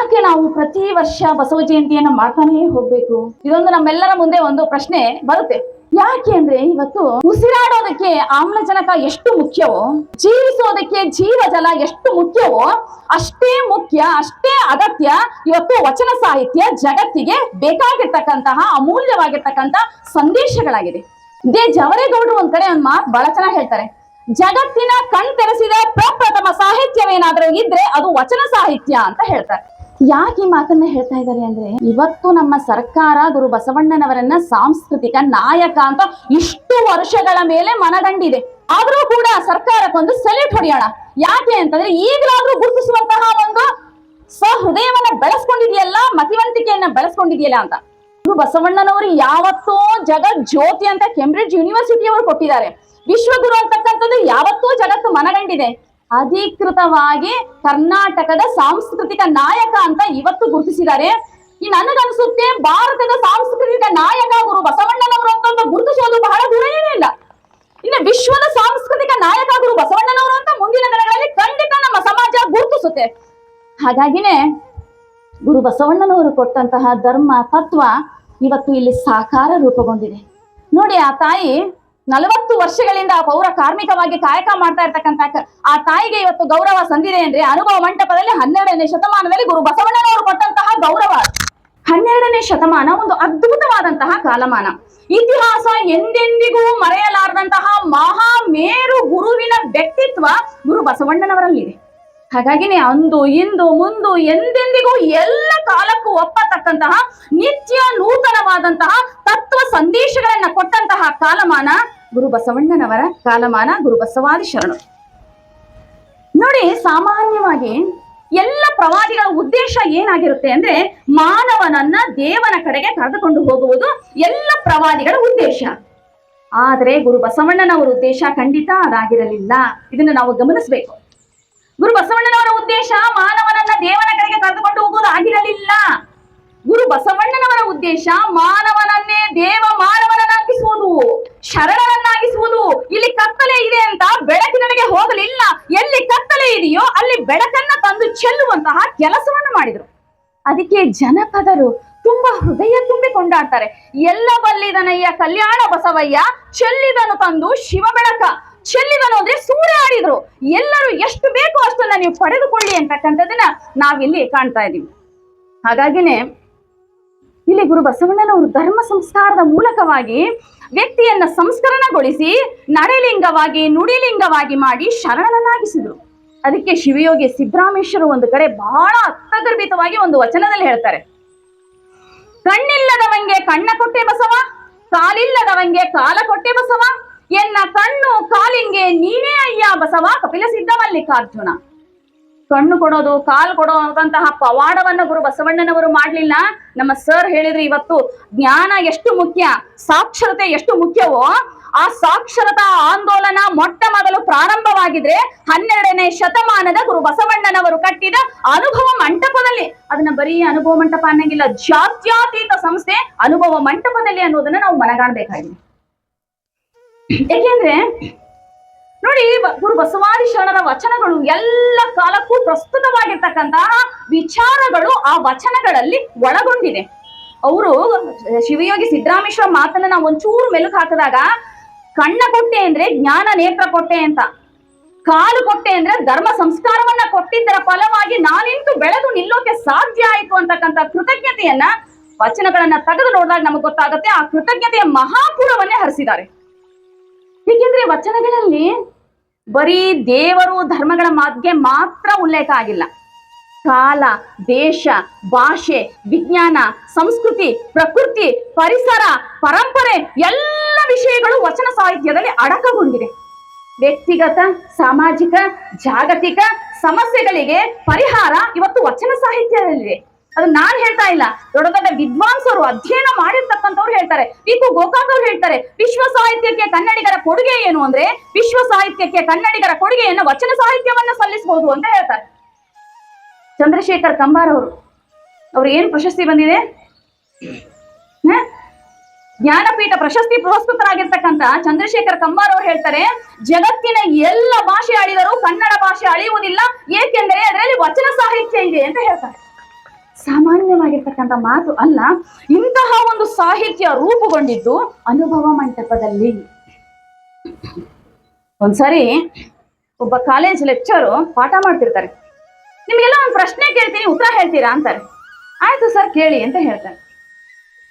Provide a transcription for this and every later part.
ಯಾಕೆ ನಾವು ಪ್ರತಿ ವರ್ಷ ಬಸವ ಜಯಂತಿಯನ್ನ ಮಾಡ್ತಾನೇ ಹೋಗ್ಬೇಕು? ಇದೊಂದು ನಮ್ಮೆಲ್ಲರ ಮುಂದೆ ಒಂದು ಪ್ರಶ್ನೆ ಬರುತ್ತೆ. ಯಾಕೆ ಅಂದ್ರೆ ಇವತ್ತು ಉಸಿರಾಡೋದಕ್ಕೆ ಆಮ್ಲಜನಕ ಎಷ್ಟು ಮುಖ್ಯವೋ ಜೀವಿಸೋದಕ್ಕೆ ಜೀವಜಲ ಎಷ್ಟು ಮುಖ್ಯವೋ, ಅಷ್ಟೇ ಮುಖ್ಯ, ಅಷ್ಟೇ ಅಗತ್ಯ ಇವತ್ತು ವಚನ ಸಾಹಿತ್ಯ ಜಗತ್ತಿಗೆ ಬೇಕಾಗಿರ್ತಕ್ಕಂತಹ ಅಮೂಲ್ಯವಾಗಿರ್ತಕ್ಕಂತ ಸಂದೇಶಗಳಾಗಿದೆ. ದೇ ಜವರೇಗೌಡರು ಒಂದ್ ಕಡೆ ಒಂದ್ ಮಾತು ಬಹಳ ಚೆನ್ನಾಗಿ ಹೇಳ್ತಾರೆ. ಜಗತ್ತಿನ ಕಣ್ ತೆರೆಸಿದ ಪ್ರಪ್ರಥಮ ಸಾಹಿತ್ಯವೇನಾದ್ರೂ ಇದ್ರೆ ಅದು ವಚನ ಸಾಹಿತ್ಯ ಅಂತ ಹೇಳ್ತಾರೆ. ಯಾಕೆ ಈ ಮಾತನ್ನ ಹೇಳ್ತಾ ಇದ್ದಾರೆ ಅಂದ್ರೆ ಇವತ್ತು ನಮ್ಮ ಸರ್ಕಾರ ಗುರು ಬಸವಣ್ಣನವರನ್ನ ಸಾಂಸ್ಕೃತಿಕ ನಾಯಕ ಅಂತ ಇಷ್ಟು ವರ್ಷಗಳ ಮೇಲೆ ಮನಗಂಡಿದೆ ಆದ್ರೂ ಕೂಡ ಸರ್ಕಾರಕ್ಕೊಂದು ಸೆಲ್ಯೂಟ್ ಹೊಡೆಯೋಣ. ಯಾಕೆ ಅಂತಂದ್ರೆ ಈಗಲಾದ್ರೂ ಗುರುತಿಸುವಂತಹ ಒಂದು ಸಹೃದಯವನ್ನ ಬೆಳೆಸ್ಕೊಂಡಿದೆಯಲ್ಲ, ಮತಿವಂತಿಕೆಯನ್ನ ಬೆಳೆಸ್ಕೊಂಡಿದೆಯಲ್ಲ ಅಂತ. ಗುರು ಬಸವಣ್ಣನವರು ಯಾವತ್ತೋ ಜಗ ಜ್ಯೋತಿ ಅಂತ ಕೆಂಬ್ರಿಡ್ಜ್ ಯೂನಿವರ್ಸಿಟಿಯವರು ಕೊಟ್ಟಿದ್ದಾರೆ. ವಿಶ್ವಗುರು ಅಂತಕ್ಕಂಥದ್ದು ಯಾವತ್ತೂ ಜಗತ್ತು ಮನಗಂಡಿದೆ. ಅಧಿಕೃತವಾಗಿ ಕರ್ನಾಟಕದ ಸಾಂಸ್ಕೃತಿಕ ನಾಯಕ ಅಂತ ಇವತ್ತು ಗುರುತಿಸಿದ್ದಾರೆ. ಈ ನನಗನ್ಸುತ್ತೆ ಭಾರತದ ಸಾಂಸ್ಕೃತಿಕ ನಾಯಕ ಗುರು ಬಸವಣ್ಣನವರು ಅಂತ ಗುರುತಿಸೋದು ಬಹಳ ದೂರ ಏನಿಲ್ಲ ಇನ್ನು ವಿಶ್ವದ ಸಾಂಸ್ಕೃತಿಕ ನಾಯಕ ಗುರು ಬಸವಣ್ಣನವರು ಅಂತ ಮುಂದಿನ ದಿನಗಳಲ್ಲಿ ಖಂಡಿತ ನಮ್ಮ ಸಮಾಜ ಗುರುತಿಸುತ್ತೆ. ಹಾಗಾಗಿನೇ ಗುರು ಬಸವಣ್ಣನವರು ಕೊಟ್ಟಂತಹ ಧರ್ಮ, ತತ್ವ ಇವತ್ತು ಇಲ್ಲಿ ಸಾಕಾರ ರೂಪಗೊಂಡಿದೆ. ನೋಡಿ ಆ ತಾಯಿ ನಲವತ್ತು ವರ್ಷಗಳಿಂದ ಪೌರ ಕಾರ್ಮಿಕವಾಗಿ ಕಾಯಕ ಮಾಡ್ತಾ ಇರ್ತಕ್ಕಂತ ಆ ತಾಯಿಗೆ ಇವತ್ತು ಗೌರವ ಸಂದಿದೆ ಅಂದ್ರೆ ಅನುಭವ ಮಂಟಪದಲ್ಲಿ ಹನ್ನೆರಡನೇ ಶತಮಾನದಲ್ಲಿ ಗುರು ಬಸವಣ್ಣನವರು ಕೊಟ್ಟಂತಹ ಗೌರವ. ಹನ್ನೆರಡನೇ ಶತಮಾನ ಒಂದು ಅದ್ಭುತವಾದಂತಹ ಕಾಲಮಾನ. ಇತಿಹಾಸ ಎಂದೆಂದಿಗೂ ಮರೆಯಲಾರದಂತಹ ಮಹಾ ಮೇರು ಗುರುವಿನ ವ್ಯಕ್ತಿತ್ವ ಗುರು ಬಸವಣ್ಣನವರಲ್ಲಿದೆ. ಹಾಗಾಗಿನೇ ಅಂದು, ಇಂದು, ಮುಂದು ಎಂದೆಂದಿಗೂ ಎಲ್ಲ ಕಾಲಕ್ಕೂ ಒಪ್ಪತಕ್ಕಂತಹ ನಿತ್ಯ ನೂತನವಾದಂತಹ ತತ್ವ ಸಂದೇಶಗಳನ್ನ ಕೊಟ್ಟಂತಹ ಕಾಲಮಾನ ಗುರು ಬಸವಣ್ಣನವರ ಕಾಲಮಾನ ಗುರು ಬಸವಾದಿ ಶರಣು. ನೋಡಿ, ಸಾಮಾನ್ಯವಾಗಿ ಎಲ್ಲ ಪ್ರವಾದಿಗಳ ಉದ್ದೇಶ ಏನಾಗಿರುತ್ತೆ ಅಂದ್ರೆ ಮಾನವನನ್ನ ದೇವನ ಕಡೆಗೆ ಕರೆದುಕೊಂಡು ಹೋಗುವುದು ಎಲ್ಲ ಪ್ರವಾದಿಗಳ ಉದ್ದೇಶ. ಆದರೆ ಗುರು ಬಸವಣ್ಣನವರ ಉದ್ದೇಶ ಖಂಡಿತ ಅದಾಗಿರಲಿಲ್ಲ. ಇದನ್ನು ನಾವು ಗಮನಿಸಬೇಕು. ಗುರು ಬಸವಣ್ಣನವರ ಉದ್ದೇಶ ಮಾನವನನ್ನ ದೇವನ ಕಡೆಗೆ ಕರೆದುಕೊಂಡು ಹೋಗುವುದು ಆಗಿರಲಿಲ್ಲ. ಗುರು ಬಸವಣ್ಣನವರ ಉದ್ದೇಶ ಮಾನವನನ್ನೇ ದೇವ ಮಾನವನನ್ನಾಗಿಸುವುದು ಶರಣರನ್ನಾಗಿಸುವುದು ಇಲ್ಲಿ ಕತ್ತಲೆ ಇದೆ ಅಂತ ಬೆಳಕಿನಡೆಗೆ ಹೋಗಲಿಲ್ಲ. ಎಲ್ಲಿ ಕತ್ತಲೆ ಇದೆಯೋ ಅಲ್ಲಿ ಬೆಳಕನ್ನ ತಂದು ಚೆಲ್ಲುವಂತಹ ಕೆಲಸವನ್ನು ಮಾಡಿದ್ರು. ಅದಕ್ಕೆ ಜನಪದರು ತುಂಬಾ ಹೃದಯ ತುಂಬಿಕೊಂಡಾಡ್ತಾರೆ ಎಲ್ಲ ಬಲ್ಲಿದನಯ್ಯ ಕಲ್ಯಾಣ ಬಸವಯ್ಯ ಚೆಲ್ಲಿದನು ತಂದು ಶಿವ ಬೆಳಕ. ಚೆಲ್ಲಿದನು ಅಂದ್ರೆ ಸೂರ್ಯ ಆಡಿದ್ರು. ಎಲ್ಲರೂ ಎಷ್ಟು ಬೇಕೋ ಅಷ್ಟನ್ನ ನೀವು ಪಡೆದುಕೊಳ್ಳಿ ಅಂತಕ್ಕಂಥದ್ದನ್ನ ನಾವಿಲ್ಲಿ ಕಾಣ್ತಾ ಇದೀವಿ ಹಾಗಾಗಿನೇ ಇಲ್ಲಿ ಗುರು ಬಸವಣ್ಣನವರು ಧರ್ಮ ಸಂಸ್ಕಾರದ ಮೂಲಕವಾಗಿ ವ್ಯಕ್ತಿಯನ್ನ ಸಂಸ್ಕರಣಗೊಳಿಸಿ ನಡೆಲಿಂಗವಾಗಿ, ನುಡಿಲಿಂಗವಾಗಿ ಮಾಡಿ ಶರಣನಾಗಿಸಿದರು ಅದಕ್ಕೆ ಶಿವಯೋಗಿ ಸಿದ್ದರಾಮೇಶ್ವರ ಒಂದು ಕಡೆ ಬಹಳ ಅರ್ಥಗರ್ಭಿತವಾಗಿ ಒಂದು ವಚನದಲ್ಲಿ ಹೇಳ್ತಾರೆ. ಕಣ್ಣಿಲ್ಲದವಂಗೆ ಕಣ್ಣ ಕೊಟ್ಟೆ ಬಸವ, ಕಾಲಿಲ್ಲದವಂಗೆ ಕಾಲ ಕೊಟ್ಟೆ ಬಸವ, ಎನ್ನ ಕಣ್ಣು ಕಾಲಿಂಗೆ ನೀನೇ ಅಯ್ಯ ಬಸವ, ಕಪಿಲ ಸಿದ್ಧ ಮಲ್ಲಿಕಾರ್ಜುನ. ಕಣ್ಣು ಕೊಡೋದು, ಕಾಲು ಕೊಡೋದಂತಹ ಪವಾಡವನ್ನ ಗುರು ಬಸವಣ್ಣನವರು ಮಾಡ್ಲಿಲ್ಲ. ನಮ್ಮ ಸರ್ ಹೇಳಿದ್ರು ಇವತ್ತು, ಜ್ಞಾನ ಎಷ್ಟು ಮುಖ್ಯ, ಸಾಕ್ಷರತೆ ಎಷ್ಟು ಮುಖ್ಯವೋ, ಆ ಸಾಕ್ಷರತಾ ಆಂದೋಲನ ಮೊಟ್ಟ ಮೊದಲು ಪ್ರಾರಂಭವಾಗಿದ್ರೆ ಹನ್ನೆರಡನೇ ಶತಮಾನದ ಗುರು ಬಸವಣ್ಣನವರು ಕಟ್ಟಿದ ಅನುಭವ ಮಂಟಪದಲ್ಲಿ. ಅದನ್ನ ಬರೀ ಅನುಭವ ಮಂಟಪ ಅನ್ನಂಗಿಲ್ಲ, ಜಾತ್ಯಾತೀತ ಸಂಸ್ಥೆ ಅನುಭವ ಮಂಟಪದಲ್ಲಿ ಅನ್ನೋದನ್ನ ನಾವು ಮನಗಾಣಬೇಕಾಗಿದೆ. ಏಕೆಂದ್ರೆ ನೋಡಿ ಗುರು ಬಸವಾದಿ ಶರಣರ ವಚನಗಳು ಎಲ್ಲ ಕಾಲಕ್ಕೂ ಪ್ರಸ್ತುತವಾಗಿರ್ತಕ್ಕಂತಹ ವಿಚಾರಗಳು ಆ ವಚನಗಳಲ್ಲಿ ಒಳಗೊಂಡಿದೆ. ಅವರು ಶಿವಯೋಗಿ ಸಿದ್ದರಾಮೇಶ್ವರ ಮಾತನ್ನ ನಾವು ಒಂಚೂರು ಮೆಲುಕು ಹಾಕಿದಾಗ, ಕಣ್ಣ ಕೊಟ್ಟೆ ಅಂದ್ರೆ ಜ್ಞಾನ ನೇತ್ರ ಕೊಟ್ಟೆ ಅಂತ. ಕಾಲು ಕೊಟ್ಟೆ ಅಂದ್ರೆ ಧರ್ಮ ಸಂಸ್ಕಾರವನ್ನ ಕೊಟ್ಟಿದ್ದರ ಫಲವಾಗಿ ನಾನಿಂತು ಬೆಳೆದು ನಿಲ್ಲೋಕೆ ಸಾಧ್ಯ ಆಯಿತು ಅಂತಕ್ಕಂಥ ಕೃತಜ್ಞತೆಯನ್ನ ವಚನಗಳನ್ನ ತೆಗೆದು ನೋಡಿದಾಗ ನಮಗೆ ಗೊತ್ತಾಗುತ್ತೆ, ಆ ಕೃತಜ್ಞತೆಯ ಮಹಾಪುರವನ್ನೇ ಹರಿಸಿದ್ದಾರೆ. ಏಕೆಂದ್ರೆ ವಚನಗಳಲ್ಲಿ ಬರೀ ದೇವರು ಧರ್ಮಗಳ ಮಾತಿಗೆ ಮಾತ್ರ ಉಲ್ಲೇಖ ಆಗಿಲ್ಲ. ಕಾಲ, ದೇಶ, ಭಾಷೆ, ವಿಜ್ಞಾನ, ಸಂಸ್ಕೃತಿ, ಪ್ರಕೃತಿ, ಪರಿಸರ, ಪರಂಪರೆ ಎಲ್ಲ ವಿಷಯಗಳು ವಚನ ಸಾಹಿತ್ಯದಲ್ಲಿ ಅಡಕಗೊಂಡಿದೆ. ವ್ಯಕ್ತಿಗತ, ಸಾಮಾಜಿಕ, ಜಾಗತಿಕ ಸಮಸ್ಯೆಗಳಿಗೆ ಪರಿಹಾರ ಇವತ್ತು ವಚನ ಸಾಹಿತ್ಯದಲ್ಲಿದೆ. ಅದು ನಾನ್ ಹೇಳ್ತಾ ಇಲ್ಲ. ದೊಡ್ಡ ದೊಡ್ಡ ವಿದ್ವಾಂಸರು ಅಧ್ಯಯನ ಮಾಡಿರ್ತಕ್ಕಂಥವ್ರು ಹೇಳ್ತಾರೆ. ಟಿಪ್ಪು ಗೋಕಾಕ್ ಅವ್ರು ಹೇಳ್ತಾರೆ, ವಿಶ್ವ ಸಾಹಿತ್ಯಕ್ಕೆ ಕನ್ನಡಿಗರ ಕೊಡುಗೆ ಏನು ಅಂದ್ರೆ, ವಿಶ್ವ ಸಾಹಿತ್ಯಕ್ಕೆ ಕನ್ನಡಿಗರ ಕೊಡುಗೆಯನ್ನು ವಚನ ಸಾಹಿತ್ಯವನ್ನ ಸಲ್ಲಿಸಬಹುದು ಅಂತ ಹೇಳ್ತಾರೆ. ಚಂದ್ರಶೇಖರ್ ಕಂಬಾರ್ ಅವರು, ಅವ್ರು ಏನ್ ಪ್ರಶಸ್ತಿ ಬಂದಿದೆ? ಜ್ಞಾನಪೀಠ ಪ್ರಶಸ್ತಿ ಪುರಸ್ಕೃತರಾಗಿರ್ತಕ್ಕಂಥ ಚಂದ್ರಶೇಖರ್ ಕಂಬಾರ್ ಅವರು ಹೇಳ್ತಾರೆ, ಜಗತ್ತಿನ ಎಲ್ಲ ಭಾಷೆ ಅಳಿದರೂ ಕನ್ನಡ ಭಾಷೆ ಅಳಿಯುವುದಿಲ್ಲ, ಏಕೆಂದರೆ ಅದರಲ್ಲಿ ವಚನ ಸಾಹಿತ್ಯ ಇದೆ ಅಂತ ಹೇಳ್ತಾರೆ. ಸಾಮಾನ್ಯವಾಗಿರ್ತಕ್ಕಂಥ ಮಾತು ಅಲ್ಲ, ಇಂತಹ ಒಂದು ಸಾಹಿತ್ಯ ರೂಪುಗೊಂಡಿದ್ದು ಅನುಭವ ಮಂಟಪದಲ್ಲಿ. ಒಂದ್ಸರಿ ಒಬ್ಬ ಕಾಲೇಜ್ ಲೆಕ್ಚರು ಪಾಠ ಮಾಡ್ತಿರ್ತಾರೆ. ನಿಮಗೆಲ್ಲ ಒಂದು ಪ್ರಶ್ನೆ ಕೇಳ್ತೀನಿ, ಉತ್ತರ ಹೇಳ್ತೀರಾ ಅಂತಾರೆ. ಆಯ್ತು ಸರ್ ಕೇಳಿ ಅಂತ ಹೇಳ್ತಾರೆ.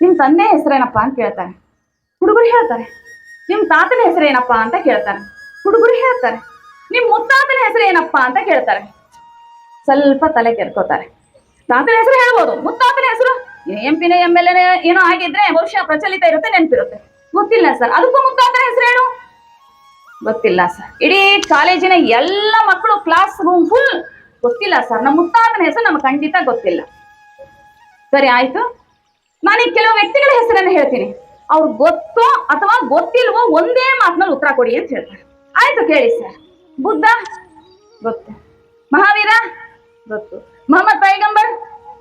ನಿಮ್ ತಂದೆ ಹೆಸರೇನಪ್ಪ ಅಂತ ಕೇಳ್ತಾರೆ. ಹುಡುಗರು ಹೇಳ್ತಾರೆ, ನಿಮ್ ತಾತನ ಹೆಸರೇನಪ್ಪ ಅಂತ ಕೇಳ್ತಾರೆ. ಹುಡುಗರು ಹೇಳ್ತಾರೆ, ನಿಮ್ ಮುತ್ತಾತನ ಹೆಸರು ಏನಪ್ಪ ಅಂತ ಕೇಳ್ತಾರೆ. ಸ್ವಲ್ಪ ತಲೆ ಕೆರ್ಕೋತಾರೆ. ತಾತನ ಹೆಸರು ಹೇಳ್ಬೋದು. ಮುತ್ತಾತನ ಹೆಸರು? ಎಂ ಪಿನ, ಎಂ ಎಲ್ ಏನೋ ಆಗಿದ್ರೆ ಬಹುಶಃ ಪ್ರಚಲಿತ ಇರುತ್ತೆ, ನೆನಪಿರುತ್ತೆ. ಗೊತ್ತಿಲ್ಲ ಸರ್. ಅದಕ್ಕೂ ಮುತ್ತಾತನ ಹೆಸರು ಹೇಳು ಗೊತ್ತಿಲ್ಲ ಸರ್. ಇಡೀ ಕಾಲೇಜಿನ ಎಲ್ಲ ಮಕ್ಕಳು ಕ್ಲಾಸ್ ರೂಮ್ ಫುಲ್ ಗೊತ್ತಿಲ್ಲ ಸರ್. ನಮ್ಮ ಮುತ್ತಾತನ ಹೆಸರು ನಮ್ಗೆ ಖಂಡಿತ ಗೊತ್ತಿಲ್ಲ. ಸರಿ, ಆಯ್ತು. ನಾನೀಗ ಕೆಲವು ವ್ಯಕ್ತಿಗಳ ಹೆಸರನ್ನು ಹೇಳ್ತೀನಿ. ಅವ್ರು ಗೊತ್ತೋ ಅಥವಾ ಗೊತ್ತಿಲ್ವೋ ಒಂದೇ ಮಾತಿನಲ್ಲಿ ಉತ್ತರ ಕೊಡಿ ಅಂತ ಹೇಳ್ತಾರೆ. ಆಯ್ತು, ಕೇಳಿ ಸರ್. ಬುದ್ಧ ಗೊತ್ತು. ಮಹಾವೀರ ಗೊತ್ತು. ಮೊಹಮ್ಮದ್ ಪೈಗಂಬರ್?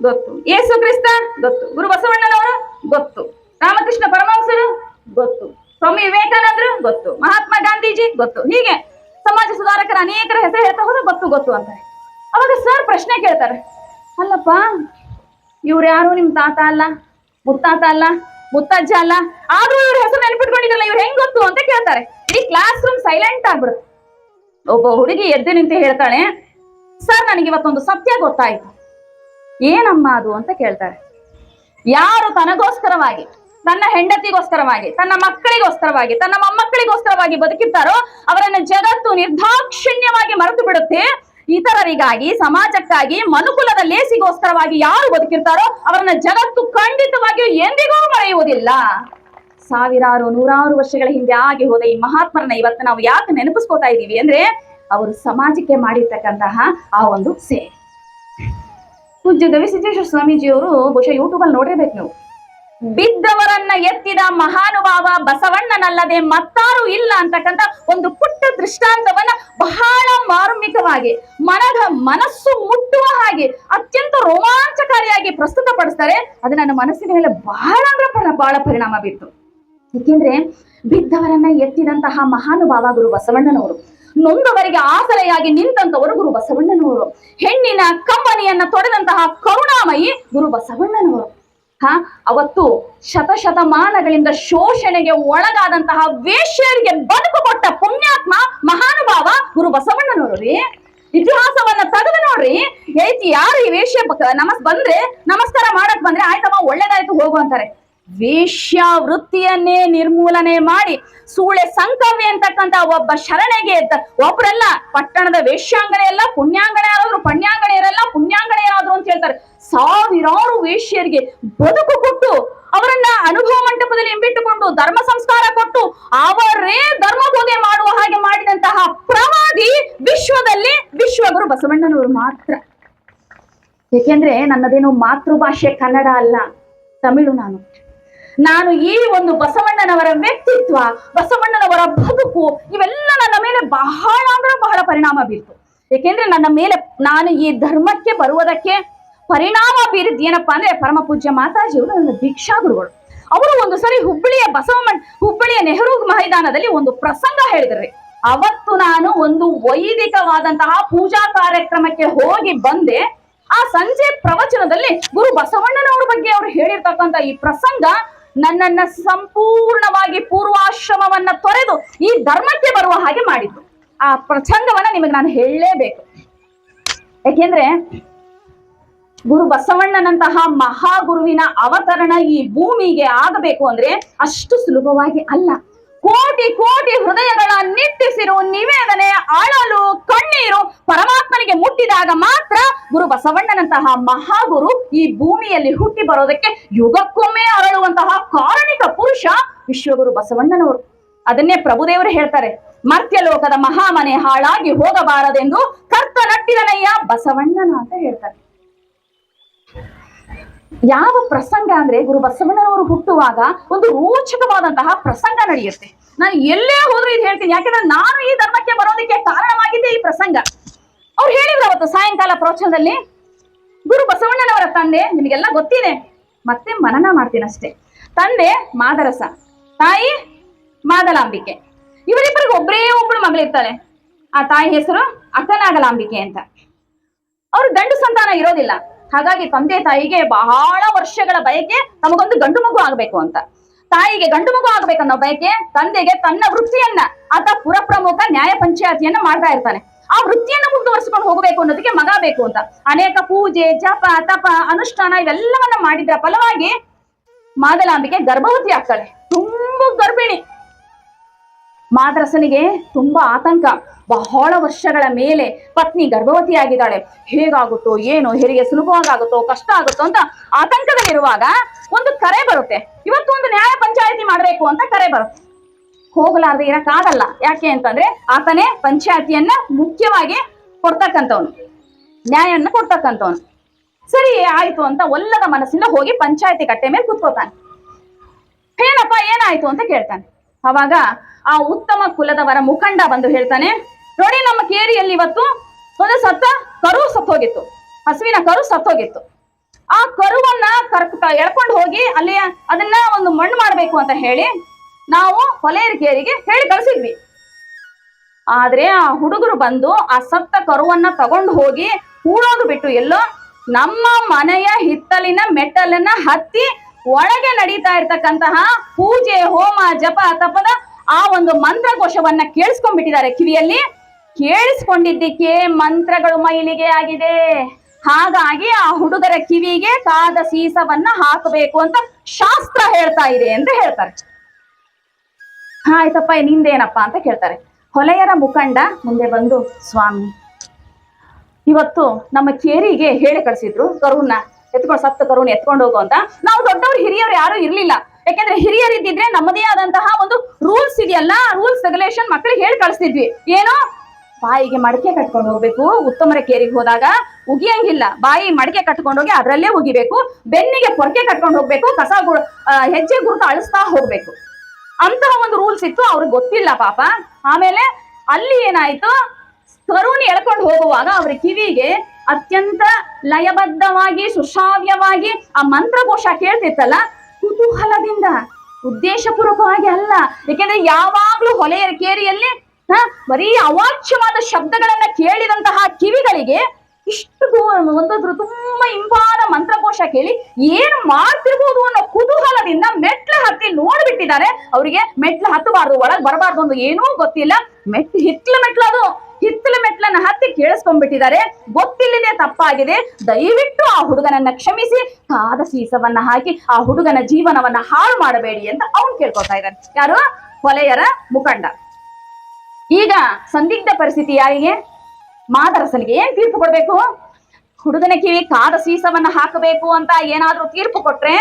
ಗೊತ್ತು. ಯೇಸು ಕ್ರಿಸ್ತ? ಗೊತ್ತು. ಗುರು ಬಸವಣ್ಣನವರು? ಗೊತ್ತು. ರಾಮಕೃಷ್ಣ ಪರಮಹಂಸರು? ಗೊತ್ತು. ಸ್ವಾಮಿ ವಿವೇಕಾನಂದರು? ಗೊತ್ತು. ಮಹಾತ್ಮ ಗಾಂಧೀಜಿ? ಗೊತ್ತು. ಹೀಗೆ ಸಮಾಜ ಸುಧಾರಕರ ಅನೇಕರ ಹೆಸರು ಹೇಳ್ತಾ ಹೋದ್ರೆ ಗೊತ್ತು ಗೊತ್ತು ಅಂತಾರೆ. ಅವಾಗ ಸರ್ ಪ್ರಶ್ನೆ ಕೇಳ್ತಾರೆ. ಅಲ್ಲಪ್ಪ, ಇವ್ರು ಯಾರು? ನಿಮ್ ತಾತ ಅಲ್ಲ? ಮುತ್ತಾತ ಅಲ್ಲ? ಮುತ್ತಜ್ಜ ಅಲ್ಲ? ಆದ್ರೂ ಇವ್ರ ಹೆಸರು ನೆನ್ಪಿಟ್ಕೊಂಡಿದ್ದಲ್ಲ ಇವ್ರು ಹೆಂಗ್ ಗೊತ್ತು ಅಂತ ಕೇಳ್ತಾರೆ. ಇಡೀ ಕ್ಲಾಸ್ ರೂಮ್ ಸೈಲೆಂಟ್ ಆಗ್ಬಿಡುತ್ತೆ. ಒಬ್ಬ ಹುಡುಗಿ ಎದ್ದು ನಿಂತು ಹೇಳ್ತಾಳೆ ಸರ್, ನನಗೆ ಇವತ್ತೊಂದು ಸತ್ಯ ಗೊತ್ತಾಯ್ತು. ಏನಮ್ಮ ಅದು ಅಂತ ಕೇಳ್ತಾರೆ. ಯಾರು ತನಗೋಸ್ಕರವಾಗಿ, ತನ್ನ ಹೆಂಡತಿಗೋಸ್ಕರವಾಗಿ, ತನ್ನ ಮಕ್ಕಳಿಗೋಸ್ಕರವಾಗಿ, ತನ್ನ ಮೊಮ್ಮಕ್ಕಳಿಗೋಸ್ಕರವಾಗಿ ಬದುಕಿರ್ತಾರೋ, ಅವರನ್ನ ಜಗತ್ತು ನಿರ್ದಾಕ್ಷಿಣ್ಯವಾಗಿ ಮರೆತು ಬಿಡುತ್ತೆ. ಇತರರಿಗಾಗಿ, ಸಮಾಜಕ್ಕಾಗಿ, ಮನುಕುಲದ ಲೇಸಿಗೋಸ್ಕರವಾಗಿ ಯಾರು ಬದುಕಿರ್ತಾರೋ, ಅವರನ್ನ ಜಗತ್ತು ಖಂಡಿತವಾಗಿಯೂ ಎಂದಿಗೂ ಮರೆಯುವುದಿಲ್ಲ. ಸಾವಿರಾರು ನೂರಾರು ವರ್ಷಗಳ ಹಿಂದೆ ಆಗಿ ಹೋದ ಈ ಮಹಾತ್ಮರನ್ನ ಇವತ್ತು ನಾವು ಯಾಕೆ ನೆನಪಿಸ್ಕೋತಾ ಇದ್ದೀವಿ ಅಂದ್ರೆ ಅವರು ಸಮಾಜಕ್ಕೆ ಮಾಡಿರ್ತಕ್ಕಂತಹ ಆ ಒಂದು ಸೇವೆ. ಪೂಜ್ಯ ಗವಿಸಿದ್ದೇಶ್ವರ ಸ್ವಾಮೀಜಿಯವರು ಬಹುಶಃ ಯೂಟ್ಯೂಬ್ ಅಲ್ಲಿ ನೋಡಿರ್ಬೇಕು ನೀವು. ಬಿದ್ದವರನ್ನ ಎತ್ತಿದ ಮಹಾನುಭಾವ ಬಸವಣ್ಣನಲ್ಲದೆ ಮತ್ತಾರು ಇಲ್ಲ ಅಂತಕ್ಕಂಥ ಒಂದು ಪುಟ್ಟ ದೃಷ್ಟಾಂತವನ್ನ ಬಹಳ ಮಾರ್ಮಿಕವಾಗಿ, ಮನದ ಮನಸ್ಸು ಮುಟ್ಟುವ ಹಾಗೆ ಅತ್ಯಂತ ರೋಮಾಂಚಕಾರಿಯಾಗಿ ಪ್ರಸ್ತುತ ಪಡಿಸ್ತಾರೆ ಅದು ನನ್ನ ಮನಸ್ಸಿನ ಮೇಲೆ ಬಹಳ ಅಂದ್ರೆ ಬಹಳ ಪರಿಣಾಮ ಬಿತ್ತು ಏಕೆಂದ್ರೆ ಬಿದ್ದವರನ್ನ ಎತ್ತಿದಂತಹ ಮಹಾನುಭಾವ ಗುರು ಬಸವಣ್ಣನವರು ನೊಂದವರಿಗೆ ಆಸರೆಯಾಗಿ ನಿಂತಂತವರು ಗುರು ಬಸವಣ್ಣನವರು. ಹೆಣ್ಣಿನ ಕಂಬನಿಯನ್ನ ತೊಡೆದಂತಹ ಕರುಣಾಮಯಿ ಗುರು ಬಸವಣ್ಣನವರು. ಹ, ಅವತ್ತು ಶತಶತಮಾನಗಳಿಂದ ಶೋಷಣೆಗೆ ಒಳಗಾದಂತಹ ವೇಶ್ಯರಿಗೆ ಬದುಕು ಕೊಟ್ಟ ಪುಣ್ಯಾತ್ಮ, ಮಹಾನುಭಾವ ಗುರು ಬಸವಣ್ಣನವರು ರೀ. ಇತಿಹಾಸವನ್ನ ತೆಗೆದು ನೋಡ್ರಿ. ಐತಿ ಯಾರು ಈ ವೇಶ್ಯ ನಮಸ್ ಬಂದ್ರೆ ನಮಸ್ಕಾರ ಮಾಡಕ್ ಬಂದ್ರೆ, ಆಯ್ತಮ್ಮ, ಒಳ್ಳೇದಾಯ್ತು, ಹೋಗು ಅಂತಾರೆ. ವೇಶ್ಯ ವೃತ್ತಿಯನ್ನೇ ನಿರ್ಮೂಲನೆ ಮಾಡಿ ಸೂಳೆ ಸಂಕವ್ಯ ಅಂತಕ್ಕಂತ ಒಬ್ಬ ಶರಣೆಗೆ ಒಬ್ಬರೆಲ್ಲ ಪಟ್ಟಣದ ವೇಶ್ಯಾಂಗನೆ ಎಲ್ಲ ಪುಣ್ಯಾಂಗಣ ಆದವರು ಪುಣ್ಯಾಂಗಣ ಏನಾದ್ರು ಅಂತ ಹೇಳ್ತಾರೆ. ಸಾವಿರಾರು ವೇಶ್ಯರಿಗೆ ಬದುಕು ಕೊಟ್ಟು ಅವರನ್ನ ಅನುಭವ ಮಂಟಪದಲ್ಲಿ ಹಿಂಬಿಟ್ಟುಕೊಂಡು ಧರ್ಮ ಸಂಸ್ಕಾರ ಕೊಟ್ಟು ಅವರೇ ಧರ್ಮ ಬೋಧೆ ಮಾಡುವ ಹಾಗೆ ಮಾಡಿದಂತಹ ಪ್ರವಾದಿ ವಿಶ್ವದಲ್ಲಿ ವಿಶ್ವಗುರು ಬಸವಣ್ಣನವರು ಮಾತ್ರ. ಏಕೆಂದ್ರೆ ನನ್ನದೇನು ಮಾತೃಭಾಷೆ ಕನ್ನಡ ಅಲ್ಲ, ತಮಿಳು ನಾನು. ನಾನು ಈ ಒಂದು ಬಸವಣ್ಣನವರ ವ್ಯಕ್ತಿತ್ವ, ಬಸವಣ್ಣನವರ ಬದುಕು, ಇವೆಲ್ಲ ನನ್ನ ಮೇಲೆ ಬಹಳ ಅಂದ್ರೆ ಬಹಳ ಪರಿಣಾಮ ಬೀರ್ತು. ಏಕೆಂದ್ರೆ ನನ್ನ ಮೇಲೆ ನಾನು ಈ ಧರ್ಮಕ್ಕೆ ಬರುವುದಕ್ಕೆ ಪರಿಣಾಮ ಬೀರಿದ್ ಏನಪ್ಪಾ ಅಂದ್ರೆ ಪರಮ ಪೂಜ್ಯ ಮಾತಾಜಿಯವರು ನನ್ನ ದೀಕ್ಷಾ ಗುರುಗಳು. ಅವರು ಒಂದು ಸರಿ ಹುಬ್ಬಳ್ಳಿಯ ಬಸವಮಣ್ ಹುಬ್ಬಳ್ಳಿಯ ನೆಹರು ಮೈದಾನದಲ್ಲಿ ಒಂದು ಪ್ರಸಂಗ ಹೇಳಿದ್ರಿ. ಅವತ್ತು ನಾನು ಒಂದು ವೈದಿಕವಾದಂತಹ ಪೂಜಾ ಕಾರ್ಯಕ್ರಮಕ್ಕೆ ಹೋಗಿ ಬಂದೆ. ಆ ಸಂಜೆ ಪ್ರವಚನದಲ್ಲಿ ಗುರು ಬಸವಣ್ಣನವರ ಬಗ್ಗೆ ಅವರು ಹೇಳಿರ್ತಕ್ಕಂಥ ಈ ಪ್ರಸಂಗ ನನ್ನನ್ನ ಸಂಪೂರ್ಣವಾಗಿ ಪೂರ್ವಾಶ್ರಮವನ್ನ ತೊರೆದು ಈ ಧರ್ಮಕ್ಕೆ ಬರುವ ಹಾಗೆ ಮಾಡಿದ್ದು ಆ ಪ್ರಸಂಗವನ್ನ ನಿಮಗೆ ನಾನು ಹೇಳಲೇಬೇಕು. ಯಾಕೆಂದ್ರೆ ಗುರು ಬಸವಣ್ಣನಂತಹ ಮಹಾಗುರುವಿನ ಅವತರಣ ಈ ಭೂಮಿಗೆ ಆಗಬೇಕು ಅಂದ್ರೆ ಅಷ್ಟು ಸುಲಭವಾಗಿ ಅಲ್ಲ. ಕೋಟಿ ಕೋಟಿ ಹೃದಯಗಳ ನಿಟ್ಟಿಸಿರು ನಿವೇದನೆ ಅಳಲು ಕಣ್ಣೀರು. ಪರಮಾತ್ಮನಿಗೆ ಮುಟ್ಟಿದಾಗ ಮಾತ್ರ ಗುರು ಬಸವಣ್ಣನಂತಹ ಮಹಾಗುರು ಈ ಭೂಮಿಯಲ್ಲಿ ಹುಟ್ಟಿ ಬರೋದಕ್ಕೆ ಯುಗಕ್ಕೊಮ್ಮೆ ಅರಳುವಂತಹ ಕಾರಣಿಕ ಪುರುಷ ವಿಶ್ವಗುರು ಬಸವಣ್ಣನವರು. ಅದನ್ನೇ ಪ್ರಭುದೇವರು ಹೇಳ್ತಾರೆ ಮರ್ತ್ಯಲೋಕದ ಮಹಾಮನೆ ಹಾಳಾಗಿ ಹೋಗಬಾರದೆಂದು ಕರ್ತ ನಟ್ಟಿದನಯ್ಯ ಬಸವಣ್ಣನ ಅಂತ ಹೇಳ್ತಾರೆ. ಯಾವ ಪ್ರಸಂಗ ಅಂದ್ರೆ ಗುರು ಬಸವಣ್ಣನವರು ಹುಟ್ಟುವಾಗ ಒಂದು ರೋಚಕವಾದಂತಹ ಪ್ರಸಂಗ ನಡೆಯುತ್ತೆ. ನಾನು ಎಲ್ಲೇ ಹೋದ್ರೂ ಇದು ಹೇಳ್ತೀನಿ. ಯಾಕಂದ್ರೆ ನಾನು ಈ ಧರ್ಮಕ್ಕೆ ಬರೋದಕ್ಕೆ ಕಾರಣವಾಗಿದ್ದೆ ಈ ಪ್ರಸಂಗ. ಅವ್ರು ಹೇಳಿದ್ರು ಅವತ್ತು ಸಾಯಂಕಾಲ ಪ್ರವಚನದಲ್ಲಿ, ಗುರು ಬಸವಣ್ಣನವರ ತಂದೆ, ನಿಮಗೆಲ್ಲ ಗೊತ್ತಿದೆ. ಮತ್ತೆ ಮನನ ಮಾಡ್ತೀನಿ ಅಷ್ಟೇ. ತಂದೆ ಮಾದರಸ, ತಾಯಿ ಮಾದಲಾಂಬಿಕೆ. ಇವರಿಬ್ಬರಿಗೆ ಒಬ್ಬರೇ ಒಬ್ಬಳು ಮಗಳಿರ್ತಾಳೆ ಆ ತಾಯಿ ಹೆಸರು ಅಕ್ಕನಾಗಲಾಂಬಿಕೆ ಅಂತ. ಅವ್ರ ಗಂಡು ಸಂತಾನ ಇರೋದಿಲ್ಲ. ಹಾಗಾಗಿ ತಂದೆ ತಾಯಿಗೆ ಬಹಳ ವರ್ಷಗಳ ಬಯಕೆ ನಮಗೊಂದು ಗಂಡು ಮಗು ಆಗ್ಬೇಕು ಅಂತ. ತಾಯಿಗೆ ಗಂಡು ಮಗು ಆಗ್ಬೇಕನ್ನೋ ಬಯಕೆ ತಂದೆಗೆ ತನ್ನ ವೃತ್ತಿಯನ್ನ, ಆತ ಪುರಪ್ರಮುಖ ನ್ಯಾಯ ಪಂಚಾಯತಿಯನ್ನ ಮಾಡ್ತಾ ಇರ್ತಾನೆ. ಆ ವೃತ್ತಿಯನ್ನ ಮುಂದುವರಿಸಿಕೊಂಡು ಹೋಗಬೇಕು ಅನ್ನೋದಕ್ಕೆ ಮಗ ಬೇಕು ಅಂತ. ಅನೇಕ ಪೂಜೆ, ಜಪ, ತಪ, ಅನುಷ್ಠಾನ ಇವೆಲ್ಲವನ್ನ ಮಾಡಿದ್ರ ಫಲವಾಗಿ ಮಾದಲಾಂಬಿಕೆ ಗರ್ಭವತಿ ಆಗ್ತಾಳೆ. ತುಂಬ ಗರ್ಭಿಣಿ. ಮಾದ್ರಸನಿಗೆ ತುಂಬಾ ಆತಂಕ. ಬಹಳ ವರ್ಷಗಳ ಮೇಲೆ ಪತ್ನಿ ಗರ್ಭವತಿಯಾಗಿದ್ದಾಳೆ. ಹೇಗಾಗುತ್ತೋ ಏನು, ಹೆರಿಗೆ ಸುಲಭವಾಗುತ್ತೋ ಕಷ್ಟ ಆಗುತ್ತೋ ಅಂತ ಆತಂಕದಲ್ಲಿರುವಾಗ ಒಂದು ಕರೆ ಬರುತ್ತೆ. ಇವತ್ತು ಒಂದು ನ್ಯಾಯ ಪಂಚಾಯತಿ ಮಾಡಬೇಕು ಅಂತ ಕರೆ ಬರುತ್ತೆ. ಹೋಗಲಾರದೆ ಇರಕ್ಕಾಗಲ್ಲ ಯಾಕೆ ಅಂತಂದ್ರೆ ಆತನೇ ಪಂಚಾಯತಿಯನ್ನ ಮುಖ್ಯವಾಗಿ ಕೊಡ್ತಕ್ಕಂಥವನು. ನ್ಯಾಯವನ್ನು ಕೊಡ್ತಕ್ಕಂಥವನು. ಸರಿ, ಆಯ್ತು ಅಂತ ಒಲ್ಲದ ಮನಸ್ಸಿಂದ ಹೋಗಿ ಪಂಚಾಯತಿ ಕಟ್ಟೆ ಮೇಲೆ ಕುತ್ಕೋತಾನೆ. ಏನಪ್ಪ, ಏನಾಯ್ತು ಅಂತ ಕೇಳ್ತಾನೆ. ಅವಾಗ ಆ ಉತ್ತಮ ಕುಲದವರ ಮುಖಂಡ ಬಂದು ಹೇಳ್ತಾನೆ ನೋಡಿ ನಮ್ಮ ಕೇರಿಯಲ್ಲಿ ಇವತ್ತು ಒಂದು ಸತ್ತ ಕರು ಸತ್ತೋಗಿತ್ತು. ಹಸುವಿನ ಕರು ಸತ್ತೋಗಿತ್ತು. ಆ ಕರುವನ್ನ ಕರ್ಕ ಎಳ್ಕೊಂಡು ಹೋಗಿ ಅಲ್ಲಿ ಅದನ್ನ ಒಂದು ಮಣ್ಣು ಮಾಡ್ಬೇಕು ಅಂತ ಹೇಳಿ ನಾವು ಹೊಲೆಯರ ಕೇರಿಗೆ ಹೇಳಿ ಕಳಿಸಿದ್ವಿ. ಆದ್ರೆ ಆ ಹುಡುಗರು ಬಂದು ಆ ಸತ್ತ ಕರುವನ್ನ ತಗೊಂಡು ಹೋಗಿ ಹೂಳೋದು ಬಿಟ್ಟು ಎಲ್ಲೋ ನಮ್ಮ ಮನೆಯ ಹಿತ್ತಲಿನ ಮೆಟ್ಟಲನ್ನ ಹತ್ತಿ ಒಳಗೆ ನಡೀತಾ ಇರ್ತಕ್ಕಂತಹ ಪೂಜೆ, ಹೋಮ, ಜಪ, ತಪದ ಆ ಒಂದು ಮಂತ್ರಘೋಷವನ್ನ ಕೇಳಿಸ್ಕೊಂಡ್ಬಿಟ್ಟಿದ್ದಾರೆ ಕಿವಿಯಲ್ಲಿ. ಕೇಳಿಸ್ಕೊಂಡಿದ್ದಕ್ಕೆ ಮಂತ್ರಗಳು ಮೈಲಿಗೆ ಆಗಿದೆ. ಹಾಗಾಗಿ ಆ ಹುಡುಗರ ಕಿವಿಗೆ ಕಾದ ಸೀಸವನ್ನ ಹಾಕಬೇಕು ಅಂತ ಶಾಸ್ತ್ರ ಹೇಳ್ತಾ ಇದೆ ಅಂತ ಹೇಳ್ತಾರೆ. ಆಯ್ತಪ್ಪ, ನಿಂದೇನಪ್ಪ ಅಂತ ಕೇಳ್ತಾರೆ. ಹೊಲೆಯರ ಮುಖಂಡ ಮುಂದೆ ಬಂದು, ಸ್ವಾಮಿ, ಇವತ್ತು ನಮ್ಮ ಕೇರಿಗೆ ಹೇಳಿ ಕಳಿಸಿದ್ರು ಕರುಣ ಎತ್ಕೊಂಡು ಸತ್ತ ಕರುಣ ಎತ್ಕೊಂಡು ಹೋಗು ಅಂತ. ನಾವು ದೊಡ್ಡವ್ರು ಹಿರಿಯರು ಯಾರು ಇರ್ಲಿಲ್ಲ. ಯಾಕೆಂದ್ರೆ ಹಿರಿಯರಿದ್ದಿದ್ರೆ ನಮ್ಮದೇ ಆದಂತಹ ಒಂದು ರೂಲ್ಸ್ ಇದೆಯಲ್ಲ ರೂಲ್ಸ್ ರೆಗ್ಯುಲೇಷನ್ ಮಕ್ಕಳಿಗೆ ಹೇಳಿ ಕಳಿಸ್ತಿದ್ವಿ. ಏನು ಬಾಯಿಗೆ ಮಡಕೆ ಕಟ್ಕೊಂಡು ಹೋಗ್ಬೇಕು. ಉತ್ತಮರ ಕೇರಿಗೆ ಹೋದಾಗ ಉಗಿಯಂಗಿಲ್ಲ. ಬಾಯಿ ಮಡಕೆ ಕಟ್ಕೊಂಡು ಹೋಗಿ ಅದರಲ್ಲೇ ಉಗಿಬೇಕು. ಬೆನ್ನಿಗೆ ಪೊರಕೆ ಕಟ್ಕೊಂಡು ಹೋಗ್ಬೇಕು. ಕಸ ಹೆಜ್ಜೆ ಗುರುತು ಅಳಿಸ್ತಾ ಹೋಗ್ಬೇಕು. ಅಂತಹ ಒಂದು ರೂಲ್ಸ್ ಇತ್ತು. ಅವ್ರಿಗೆ ಗೊತ್ತಿಲ್ಲ ಪಾಪ. ಆಮೇಲೆ ಅಲ್ಲಿ ಏನಾಯ್ತು? ಕರುಣಿ ಎಳ್ಕೊಂಡು ಹೋಗುವಾಗ ಅವ್ರ ಕಿವಿಗೆ ಅತ್ಯಂತ ಲಯಬದ್ಧವಾಗಿ, ಸುಶಾವ್ಯವಾಗಿ ಆ ಮಂತ್ರಘೋಷ ಕೇಳ್ತಿತ್ತಲ್ಲ? ಕುತೂಹಲದಿಂದ, ಉದ್ದೇಶಪೂರ್ವಕವಾಗಿ ಅಲ್ಲ. ಯಾಕೆಂದ್ರೆ ಯಾವಾಗ್ಲೂ ಹೊಲೆಯ ಕೇರಿಯಲ್ಲಿ ಬರೀ ಅವಾಚ್ಯವಾದ ಶಬ್ದಗಳನ್ನ ಕೇಳಿದಂತಹ ಕಿವಿಗಳಿಗೆ ಇಷ್ಟು ಒಂದೊಂದು ತುಂಬಾ ಇಂಪಾದ ಮಂತ್ರಕೋಶ ಕೇಳಿ ಏನು ಮಾಡ್ತಿರ್ಬೋದು ಅನ್ನೋ ಕುತೂಹಲದಿಂದ ಮೆಟ್ಲ ಹತ್ತಿ ನೋಡ್ಬಿಟ್ಟಿದ್ದಾರೆ. ಅವರಿಗೆ ಮೆಟ್ಲ ಹತ್ತಬಾರ್ದು, ಒಳಗ್ ಬರಬಾರ್ದು ಅಂತ ಏನೂ ಗೊತ್ತಿಲ್ಲ. ಮೆಟ್, ಹಿತ್ಲ ಮೆಟ್ಲು ಅದು. ಹಿತ್ತಲ ಮೆಟ್ಲನ್ನ ಹತ್ತಿ ಕೇಳಿಸ್ಕೊಂಡ್ಬಿಟ್ಟಿದ್ದಾರೆ. ಗೊತ್ತಿಲ್ಲದೆ ತಪ್ಪಾಗಿದೆ. ದಯವಿಟ್ಟು ಆ ಹುಡುಗನನ್ನ ಕ್ಷಮಿಸಿ ಕಾದ ಸೀಸವನ್ನ ಹಾಕಿ, ಆ ಹುಡುಗನ ಜೀವನವನ್ನ ಹಾಳು ಮಾಡಬೇಡಿ ಅಂತ ಅವ್ನು ಕೇಳ್ಕೊತಾ ಇದ್ದಾನೆ. ಯಾರು? ಕೊಲೆಯರ ಮುಖಂಡ. ಈಗ ಸಂದಿಗ್ಧ ಪರಿಸ್ಥಿತಿ ಯಾರಿಗೆ ಮಾದರಸನಿಗೆ ಏನ್ ತೀರ್ಪು ಕೊಡ್ಬೇಕು? ಹುಡುಗನ ಕಿವಿ ಕಾದ ಸೀಸವನ್ನ ಹಾಕಬೇಕು ಅಂತ ಏನಾದ್ರೂ ತೀರ್ಪು ಕೊಟ್ರೆ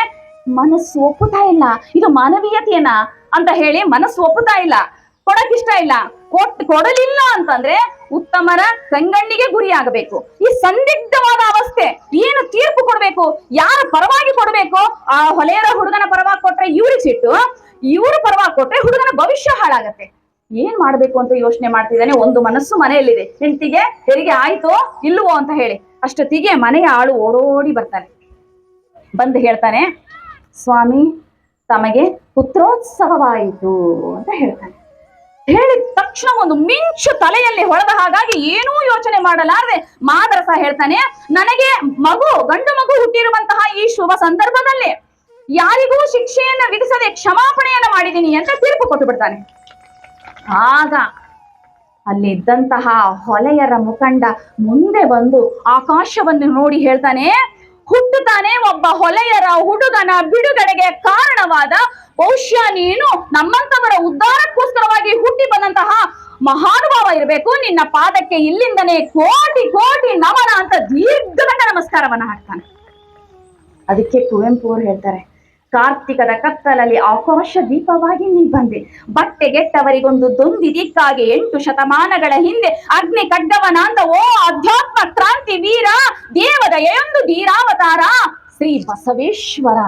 ಮನಸ್ಸು ಒಪ್ಪುತ್ತಾ ಇಲ್ಲ. ಇದು ಮಾನವೀಯತೆಯನ್ನ ಅಂತ ಹೇಳಿ ಮನಸ್ಸು ಒಪ್ಪುತ್ತಾ ಇಲ್ಲ. ಕೊಡಕ್ ಇಷ್ಟ ಇಲ್ಲ. ಕೊಟ್ ಕೊಡಲಿಲ್ಲ ಅಂತಂದ್ರೆ ಉತ್ತಮರ ಕಣ್ಗಣ್ಣಿಗೆ ಗುರಿಯಾಗಬೇಕು. ಈ ಸಂದಿಗ್ಧವಾದ ಅವಸ್ಥೆ ಏನು ತೀರ್ಪು ಕೊಡ್ಬೇಕು? ಯಾರ ಪರವಾಗಿ ಕೊಡ್ಬೇಕು? ಆ ಹೊಲೆಯರ ಹುಡುಗನ ಪರವಾಗಿ ಕೊಟ್ರೆ ಇವ್ರಿಗೆ ಸಿಟ್ಟು, ಇವ್ರ ಪರವಾಗಿ ಕೊಟ್ರೆ ಹುಡುಗನ ಭವಿಷ್ಯ ಹಾಳಾಗತ್ತೆ. ಏನ್ ಮಾಡ್ಬೇಕು ಅಂತ ಯೋಚನೆ ಮಾಡ್ತಿದ್ದಾನೆ? ಒಂದು ಮನಸ್ಸು ಮನೆಯಲ್ಲಿದೆ. ಹೆಂಡತಿಗೆ, ಹೆರಿಗೆ ಆಯ್ತೋ ಇಲ್ವೋ ಅಂತ ಹೇಳಿ. ಅಷ್ಟೊತ್ತಿಗೆ ಮನೆಯ ಆಳು ಓಡೋಡಿ ಬರ್ತಾನೆ. ಬಂದು ಹೇಳ್ತಾನೆ, ಸ್ವಾಮಿ, ತಮಗೆ ಪುತ್ರೋತ್ಸವವಾಯಿತು ಅಂತ ಹೇಳ್ತಾನೆ. ಹೇಳಿದ ತಕ್ಷಣ ಒಂದು ಮಿಂಚು ತಲೆಯಲ್ಲಿ ಹೊಳೆದ ಹಾಗಾಗಿ ಏನೂ ಯೋಚನೆ ಮಾಡಲಾರದೆ ಮಾದರಸ ಹೇಳ್ತಾನೆ, ನನಗೆ ಮಗು, ಗಂಡು ಮಗು ಹುಟ್ಟಿರುವಂತಹ ಈ ಶುಭ ಸಂದರ್ಭದಲ್ಲಿ ಯಾರಿಗೂ ಶಿಕ್ಷೆಯನ್ನ ವಿಧಿಸದೆ ಕ್ಷಮಾಪಣೆಯನ್ನ ಮಾಡಿದ್ದೀನಿ ಅಂತ ತೀರ್ಪು ಕೊಟ್ಟು ಬಿಡ್ತಾನೆ. ಆಗ ಅಲ್ಲಿದ್ದಂತಹ ಹೊಲೆಯರ ಮುಖಂಡ ಮುಂದೆ ಬಂದು ಆಕಾಶವನ್ನು ನೋಡಿ ಹೇಳ್ತಾನೆ, ಹುಟ್ಟುತ್ತಾನೆ ಒಬ್ಬ ಹೊಲೆಯರ ಹುಡುಗನ ಬಿಡುಗಡೆಗೆ ಕಾರಣವಾದ ಬಹುಶಃ ನೀನು ನಮ್ಮಂತವರ ಉದ್ಧಾರಕ್ಕೋಸ್ಕರವಾಗಿ ಹುಟ್ಟಿ ಬಂದಂತಹ ಮಹಾನುಭಾವ ಇರಬೇಕು. ನಿನ್ನ ಪಾದಕ್ಕೆ ಇಲ್ಲಿಂದನೇ ಕೋಟಿ ಕೋಟಿ ನಮನ ಅಂತ ದೀರ್ಘದಂಡ ನಮಸ್ಕಾರವನ್ನ ಹಾಕ್ತಾನೆ. ಅದಕ್ಕೆ ಕುವೆಂಪು ಅವರು ಹೇಳ್ತಾರೆ ಕಾರ್ತಿಕದ ಕತ್ತಲಲ್ಲಿ ಆಕಾಶ ದೀಪವಾಗಿ ನೀ ಬಂದೆ ಬಟ್ಟೆಗೆಟ್ಟವರಿಗೊಂದು ದೊಂದಿ ದಿಕ್ಕಾಗಿ ಎಂಟು ಶತಮಾನಗಳ ಹಿಂದೆ ಅಗ್ನಿ ಕಡ್ಡವನಾಂದ ಓ ಅಧ್ಯಾತ್ಮ ಕ್ರಾಂತಿ ವೀರ ದೇವದಯೊಂದು ಧೀರಾವತಾರ ಶ್ರೀ ಬಸವೇಶ್ವರ.